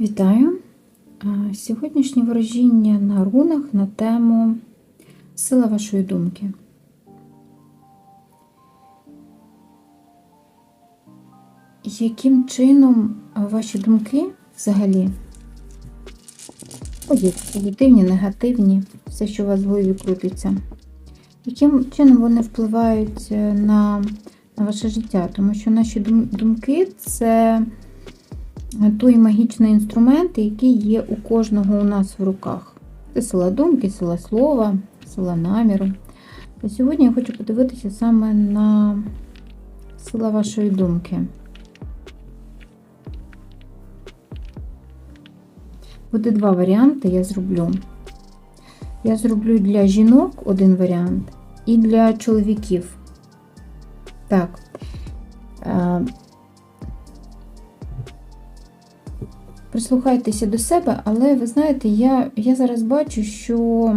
Вітаю! Сьогоднішнє ворожіння на рунах на тему Сила вашої думки. Яким чином ваші думки взагалі позитивні, негативні, все, що у вас в голові крутиться, яким чином вони впливають е, на, на ваше життя? Тому що наші думки це той магічний інструмент, який є у кожного у нас в руках. Це сила думки, сила слова, сила наміру. А сьогодні я хочу подивитися саме на сила вашої думки. Буде два варіанти я зроблю. Я зроблю для жінок один варіант і для чоловіків. Так. Прислухайтеся до себе, але ви знаєте, я, я зараз бачу, що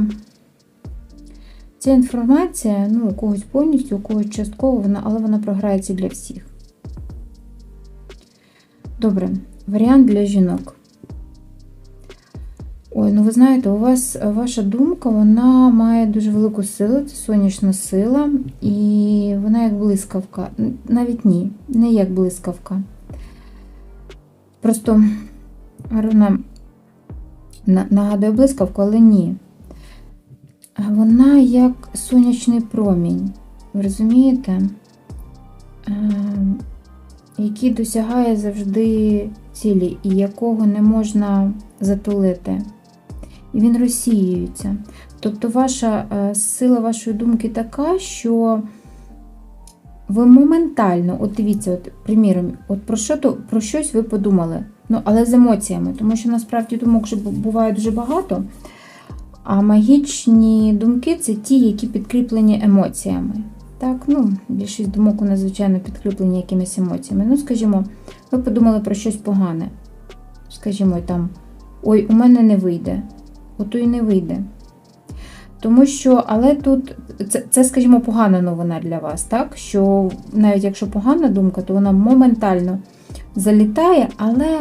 ця інформація, ну, у когось повністю, у когось частково, вона, але вона програється для всіх. Добре, варіант для жінок. Ой, ну ви знаєте, у вас ваша думка, вона має дуже велику силу, це сонячна сила, і вона як блискавка. Навіть ні, не як блискавка. Просто вона нагадує блискавку, але ні. Вона як сонячний промінь, ви розумієте? Е, Який досягає завжди цілі, і якого не можна затулити. І він розсіюється. Тобто ваша е, сила вашої думки така, що ви моментально, от дивіться, от, приміром, от про, що то, про щось ви подумали, ну, але з емоціями, тому що насправді думок же бу- буває дуже багато. А магічні думки це ті, які підкріплені емоціями. Так, ну, більшість думок у нас, звичайно, підкріплені якимись емоціями. Ну, скажімо, ви подумали про щось погане. Скажімо, там, ой, у мене не вийде. Ото і не вийде. Тому що, але тут це, це, скажімо, погана новина для вас, так? Що навіть якщо погана думка, то вона моментально залітає, але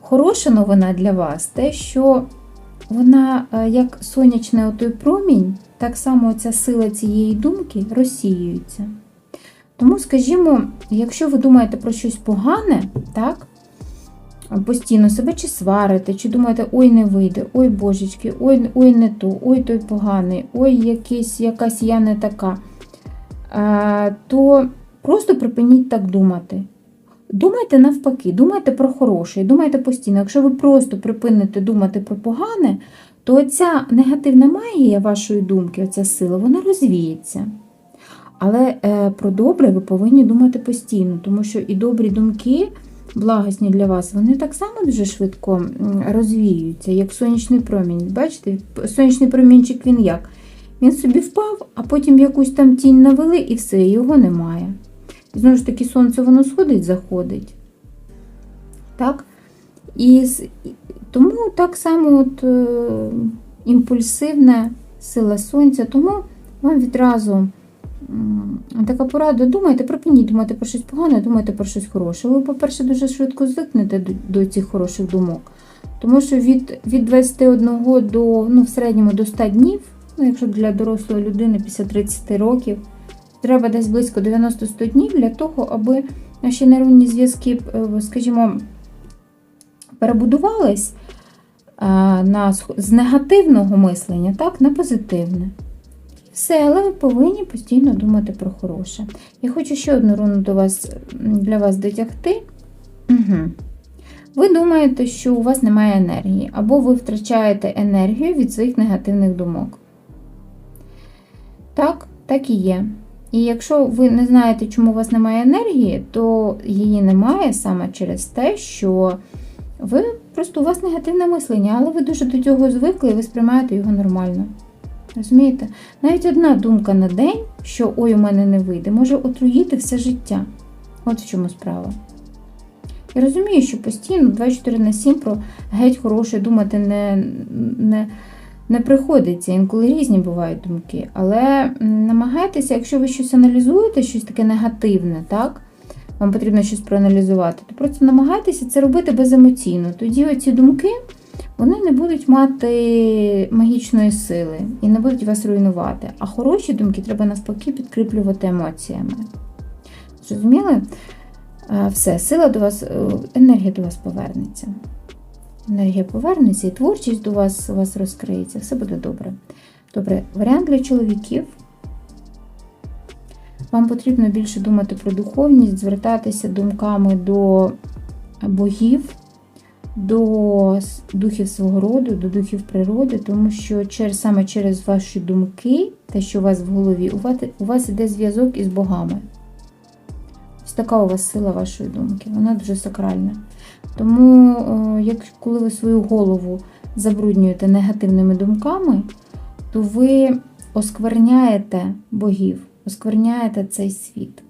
хороша новина для вас те, що вона, е, як сонячний отой промінь, так само ця сила цієї думки розсіюється. Тому, скажімо, якщо ви думаєте про щось погане, так, постійно себе чи сварите, чи думаєте, ой, не вийде, ой божечки, ой, ой, не то, ой, той поганий, ой, якийсь, якась я не така, то просто припиніть так думати. Думайте навпаки, думайте про хороше, думайте постійно. Якщо ви просто припините думати про погане, то ця негативна магія вашої думки, оця сила, вона розвіється. Але е, про добре ви повинні думати постійно, тому що і добрі думки, благосні для вас, вони так само дуже швидко розвіюються, як сонячний промінь. Бачите, сонячний промінчик він як? Він собі впав, а потім якусь там тінь навели і все, його немає. І знову ж таки, сонце воно сходить, заходить. Так? І тому так само от, е, імпульсивна сила сонця, тому вам відразу така порада, думайте, припиніть думати про щось погане, думайте про щось хороше. Ви, по-перше, дуже швидко звикнете до, цих хороших думок. Тому що від, від 21 до, ну, в середньому до 100 днів, ну, якщо для дорослої людини після 30 років, треба десь близько 90-100 днів для того, аби наші нейронні зв'язки, е, скажімо, перебудувались е, на, з негативного мислення так, на позитивне. Все, але ви повинні постійно думати про хороше. Я хочу ще одну руну до вас, для вас дотягти. Угу. Ви думаєте, що у вас немає енергії, або ви втрачаєте енергію від своїх негативних думок. Так, так і є. І якщо ви не знаєте, чому у вас немає енергії, то її немає саме через те, що ви просто у вас негативне мислення, але ви дуже до цього звикли і ви сприймаєте його нормально. Розумієте? Навіть одна думка на день, що ой, у мене не вийде, може отруїти все життя. От в чому справа. Я розумію, що постійно 24 на 7 про геть хороше думати не, не, не приходиться. Інколи різні бувають думки. Але намагайтеся, якщо ви щось аналізуєте, щось таке негативне, так? вам потрібно щось проаналізувати, то просто намагайтеся це робити беземоційно. Тоді оці думки вони не будуть мати магічної сили і не будуть вас руйнувати. А хороші думки треба навпаки підкріплювати емоціями. Зрозуміли? Е, Все, сила до вас, е, енергія до вас повернеться. Енергія повернеться і творчість до вас, у вас розкриється, все буде добре. Добре, варіант для чоловіків. Вам потрібно більше думати про духовність, звертатися думками до богів, до духів свого роду, до духів природи, тому що через, саме через ваші думки, те, що у вас в голові, у вас, у вас іде зв'язок із богами. Ось така у вас сила вашої думки, вона дуже сакральна. Тому, о, як коли ви свою голову забруднюєте негативними думками, то ви оскверняєте богів, оскверняєте цей світ.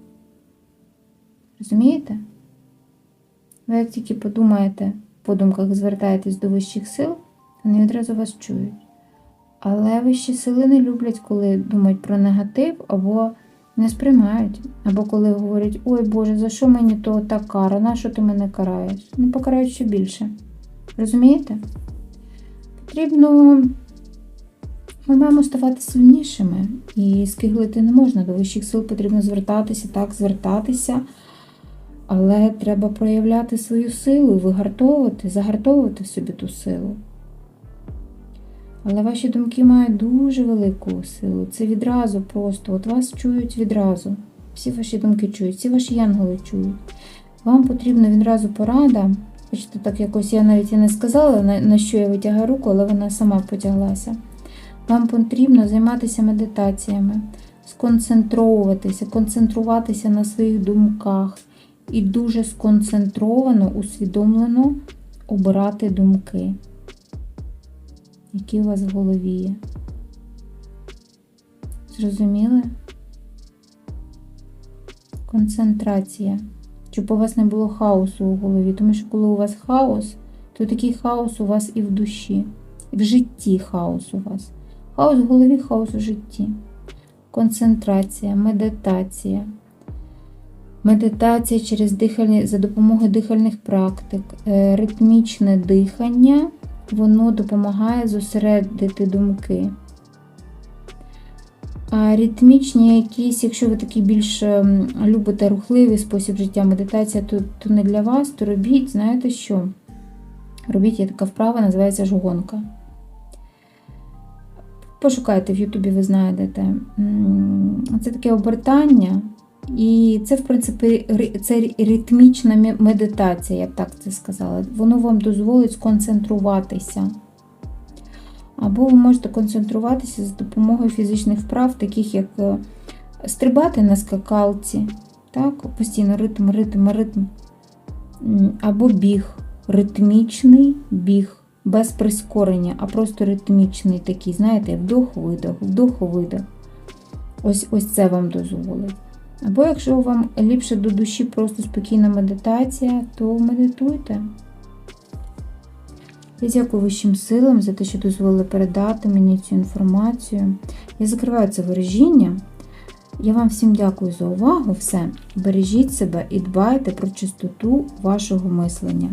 Розумієте? Ви як тільки подумаєте, по думках звертаєтесь до вищих сил, вони відразу вас чують. Але вищі сили не люблять, коли думають про негатив або не сприймають. Або коли говорять, ой Боже, за що мені то та кара? На що ти мене караєш? Ну, покарають ще більше. Розумієте? Потрібно. Ми маємо ставати сильнішими. І скиглити не можна. До вищих сил потрібно звертатися, так, звертатися. Але треба проявляти свою силу, вигартовувати, загартовувати в собі ту силу. Але ваші думки мають дуже велику силу. Це відразу просто. От вас чують відразу. Всі ваші думки чують, всі ваші янголи чують. Вам потрібна відразу порада. Бачите, так якось я навіть і не сказала, на, що я витягаю руку, але вона сама потяглася. Вам потрібно займатися медитаціями, сконцентровуватися, концентруватися на своїх думках і дуже сконцентровано, усвідомлено обирати думки, які у вас в голові є. Зрозуміли? Концентрація. Щоб у вас не було хаосу у голові. Тому що коли у вас хаос, то такий хаос у вас і в душі, і в житті хаос у вас. Хаос в голові, хаос у житті. Концентрація, медитація. Медитація через дихальні, за допомогою дихальних практик, е, ритмічне дихання, воно допомагає зосередити думки. А ритмічні якісь, якщо ви такий більш ем, любите рухливий спосіб життя, медитація, то, то не для вас, то робіть, знаєте що? Робіть є така вправа, називається жгонка. Пошукайте в Ютубі, ви знайдете. Це таке обертання. І це, в принципі, це ритмічна медитація, я б так це сказала. Воно вам дозволить сконцентруватися. Або ви можете концентруватися за допомогою фізичних вправ, таких як е, стрибати на скакалці, так? постійно ритм, ритм, ритм. Або біг, ритмічний біг, без прискорення, а просто ритмічний такий, знаєте, вдох-видох, вдох-видох. Ось, ось це вам дозволить. Або якщо вам ліпше до душі просто спокійна медитація, то медитуйте. Я дякую вищим силам за те, що дозволили передати мені цю інформацію. Я закриваю це виражіння. Я вам всім дякую за увагу. Все. Бережіть себе і дбайте про чистоту вашого мислення.